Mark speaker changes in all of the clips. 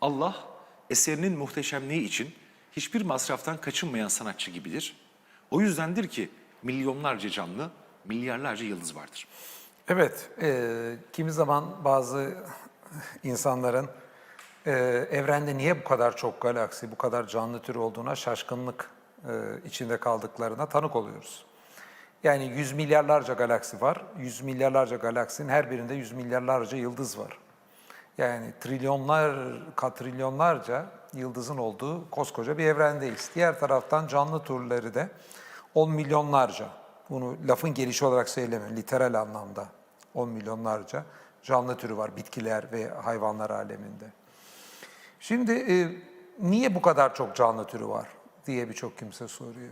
Speaker 1: Allah eserinin muhteşemliği için hiçbir masraftan kaçınmayan sanatçı gibidir. O yüzdendir ki milyonlarca canlı, milyarlarca yıldız vardır.
Speaker 2: Evet, e, kimi zaman bazı insanların e, evrende niye bu kadar çok galaksi, bu kadar canlı tür olduğuna şaşkınlık e, içinde kaldıklarına tanık oluyoruz. Yani yüz milyarlarca galaksi var. Yüz milyarlarca galaksinin her birinde yüz milyarlarca yıldız var. Yani trilyonlar, katrilyonlarca yıldızın olduğu koskoca bir evrendeyiz. Diğer taraftan canlı türleri de 10 milyonlarca, bunu lafın gelişi olarak söylemiyorum, literal anlamda 10 milyonlarca canlı türü var bitkiler ve hayvanlar aleminde. Şimdi e, niye bu kadar çok canlı türü var diye birçok kimse soruyor.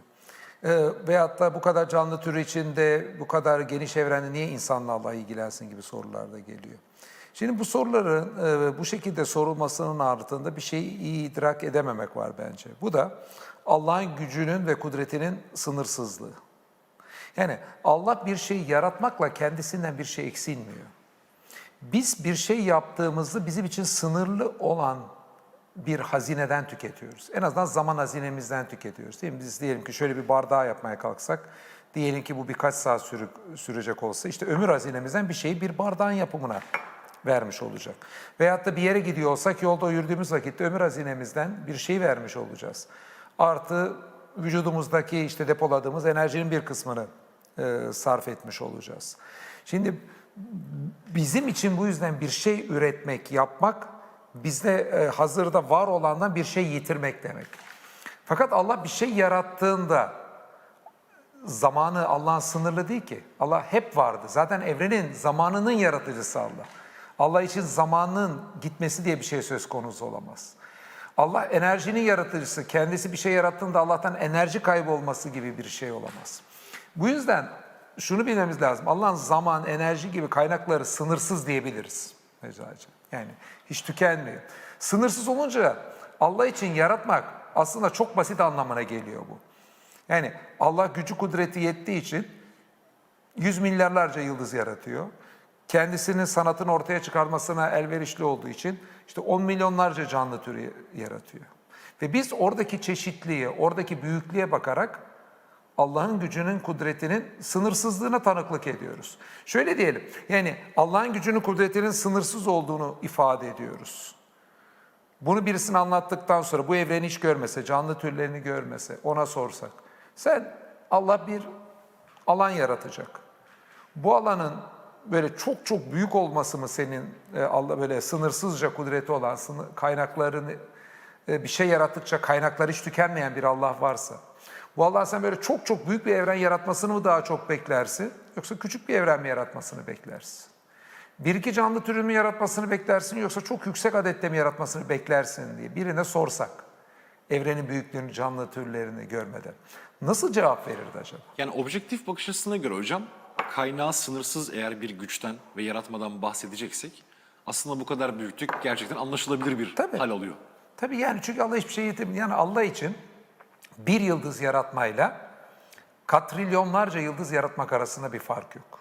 Speaker 2: E, veyahut da bu kadar canlı türü içinde bu kadar geniş evrende niye insanla Allah ilgilensin gibi sorular da geliyor. Şimdi bu soruların e, bu şekilde sorulmasının ardında bir şeyi iyi idrak edememek var bence. Bu da Allah'ın gücünün ve kudretinin sınırsızlığı. Yani Allah bir şeyi yaratmakla kendisinden bir şey eksilmiyor. Biz bir şey yaptığımızda bizim için sınırlı olan bir hazineden tüketiyoruz. En azından zaman hazinemizden tüketiyoruz. Değil mi? Biz diyelim ki şöyle bir bardağı yapmaya kalksak, diyelim ki bu birkaç saat sürü, sürecek olsa, işte ömür hazinemizden bir şeyi bir bardağın yapımına vermiş olacak. Veyahut da bir yere gidiyor olsak yolda yürüdüğümüz vakitte ömür hazinemizden bir şey vermiş olacağız. Artı vücudumuzdaki işte depoladığımız enerjinin bir kısmını e, sarf etmiş olacağız. Şimdi bizim için bu yüzden bir şey üretmek, yapmak bizde e, hazırda var olandan bir şey yitirmek demek. Fakat Allah bir şey yarattığında zamanı Allah'ın sınırlı değil ki. Allah hep vardı. Zaten evrenin zamanının yaratıcısı Allah. Allah için zamanın gitmesi diye bir şey söz konusu olamaz. Allah enerjinin yaratıcısı. Kendisi bir şey yarattığında Allah'tan enerji kaybı olması gibi bir şey olamaz. Bu yüzden şunu bilmemiz lazım. Allah'ın zaman, enerji gibi kaynakları sınırsız diyebiliriz. Mecracı. Yani hiç tükenmiyor. Sınırsız olunca Allah için yaratmak aslında çok basit anlamına geliyor bu. Yani Allah gücü kudreti yettiği için yüz milyarlarca yıldız yaratıyor. Kendisinin sanatını ortaya çıkarmasına elverişli olduğu için işte on milyonlarca canlı türü yaratıyor. Ve biz oradaki çeşitliğe, oradaki büyüklüğe bakarak Allah'ın gücünün, kudretinin sınırsızlığına tanıklık ediyoruz. Şöyle diyelim, yani Allah'ın gücünün, kudretinin sınırsız olduğunu ifade ediyoruz. Bunu birisine anlattıktan sonra bu evreni hiç görmese, canlı türlerini görmese, ona sorsak. Sen Allah bir alan yaratacak. Bu alanın böyle çok çok büyük olması mı senin e, Allah böyle sınırsızca kudreti olan sınır, kaynaklarını e, bir şey yarattıkça kaynakları hiç tükenmeyen bir Allah varsa bu Allah sen böyle çok çok büyük bir evren yaratmasını mı daha çok beklersin yoksa küçük bir evren mi yaratmasını beklersin? Bir iki canlı türünü yaratmasını beklersin yoksa çok yüksek adette mi yaratmasını beklersin diye birine sorsak evrenin büyüklüğünü, canlı türlerini görmeden nasıl cevap verirdi acaba?
Speaker 1: Yani objektif bakış açısına göre hocam, kaynağı sınırsız eğer bir güçten ve yaratmadan bahsedeceksek, aslında bu kadar büyüklük gerçekten anlaşılabilir bir
Speaker 2: Tabii.
Speaker 1: hal oluyor.
Speaker 2: Tabii yani çünkü Allah hiçbir şey yetirmiyor. Yani Allah için bir yıldız yaratmayla katrilyonlarca yıldız yaratmak arasında bir fark yok.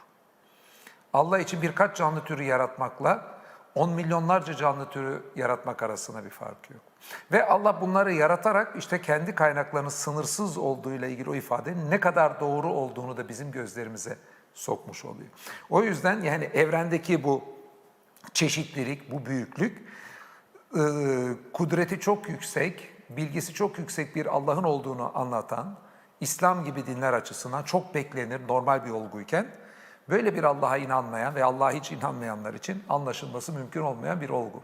Speaker 2: Allah için birkaç canlı türü yaratmakla on milyonlarca canlı türü yaratmak arasında bir fark yok. Ve Allah bunları yaratarak işte kendi kaynaklarının sınırsız olduğuyla ilgili o ifadenin ne kadar doğru olduğunu da bizim gözlerimize sokmuş oluyor. O yüzden yani evrendeki bu çeşitlilik, bu büyüklük e, kudreti çok yüksek, bilgisi çok yüksek bir Allah'ın olduğunu anlatan, İslam gibi dinler açısından çok beklenir, normal bir olguyken, böyle bir Allah'a inanmayan ve Allah'a hiç inanmayanlar için anlaşılması mümkün olmayan bir olgu.